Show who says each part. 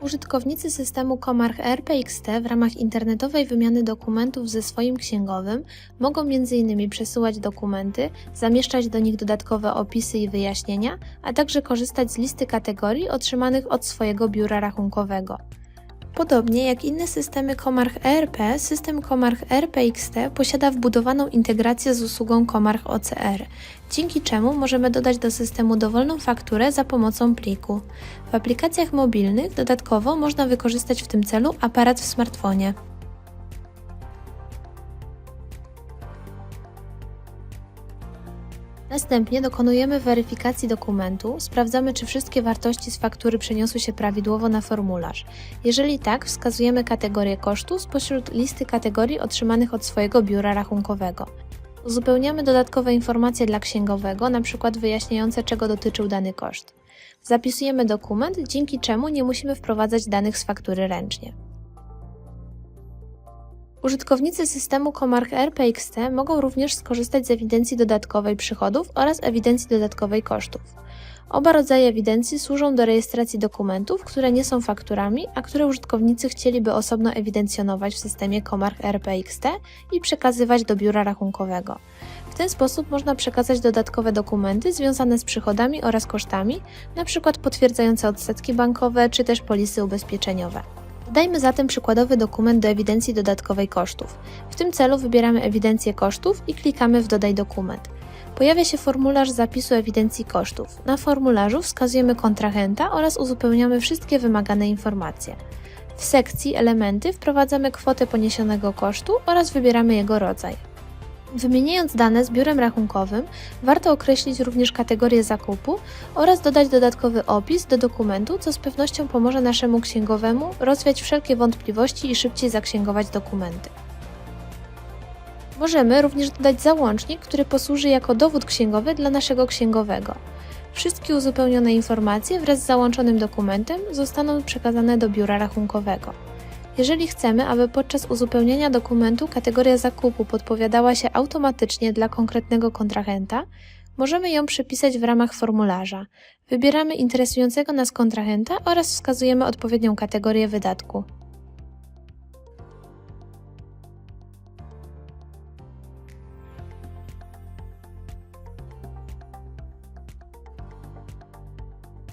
Speaker 1: Użytkownicy systemu Comarch RPXT w ramach internetowej wymiany dokumentów ze swoim księgowym mogą m.in. przesyłać dokumenty, zamieszczać do nich dodatkowe opisy i wyjaśnienia, a także korzystać z listy kategorii otrzymanych od swojego biura rachunkowego. Podobnie jak inne systemy Comarch ERP, system Comarch RPXT posiada wbudowaną integrację z usługą Comarch OCR, dzięki czemu możemy dodać do systemu dowolną fakturę za pomocą pliku. W aplikacjach mobilnych dodatkowo można wykorzystać w tym celu aparat w smartfonie. Następnie dokonujemy weryfikacji dokumentu, sprawdzamy czy wszystkie wartości z faktury przeniosły się prawidłowo na formularz. Jeżeli tak, wskazujemy kategorię kosztu spośród listy kategorii otrzymanych od swojego biura rachunkowego. Uzupełniamy dodatkowe informacje dla księgowego, np. wyjaśniające czego dotyczył dany koszt. Zapisujemy dokument, dzięki czemu nie musimy wprowadzać danych z faktury ręcznie. Użytkownicy systemu Comarch RPXT mogą również skorzystać z ewidencji dodatkowej przychodów oraz ewidencji dodatkowej kosztów. Oba rodzaje ewidencji służą do rejestracji dokumentów, które nie są fakturami, a które użytkownicy chcieliby osobno ewidencjonować w systemie Comarch RPXT i przekazywać do biura rachunkowego. W ten sposób można przekazać dodatkowe dokumenty związane z przychodami oraz kosztami, np. potwierdzające odsetki bankowe czy też polisy ubezpieczeniowe. Dodajmy zatem przykładowy dokument do ewidencji dodatkowej kosztów. W tym celu wybieramy ewidencję kosztów i klikamy w Dodaj dokument. Pojawia się formularz zapisu ewidencji kosztów. Na formularzu wskazujemy kontrahenta oraz uzupełniamy wszystkie wymagane informacje. W sekcji Elementy wprowadzamy kwotę poniesionego kosztu oraz wybieramy jego rodzaj. Wymieniając dane z biurem rachunkowym, warto określić również kategorię zakupu oraz dodać dodatkowy opis do dokumentu, co z pewnością pomoże naszemu księgowemu rozwiać wszelkie wątpliwości i szybciej zaksięgować dokumenty. Możemy również dodać załącznik, który posłuży jako dowód księgowy dla naszego księgowego. Wszystkie uzupełnione informacje wraz z załączonym dokumentem zostaną przekazane do biura rachunkowego. Jeżeli chcemy, aby podczas uzupełniania dokumentu kategoria zakupu podpowiadała się automatycznie dla konkretnego kontrahenta, możemy ją przepisać w ramach formularza. Wybieramy interesującego nas kontrahenta oraz wskazujemy odpowiednią kategorię wydatku.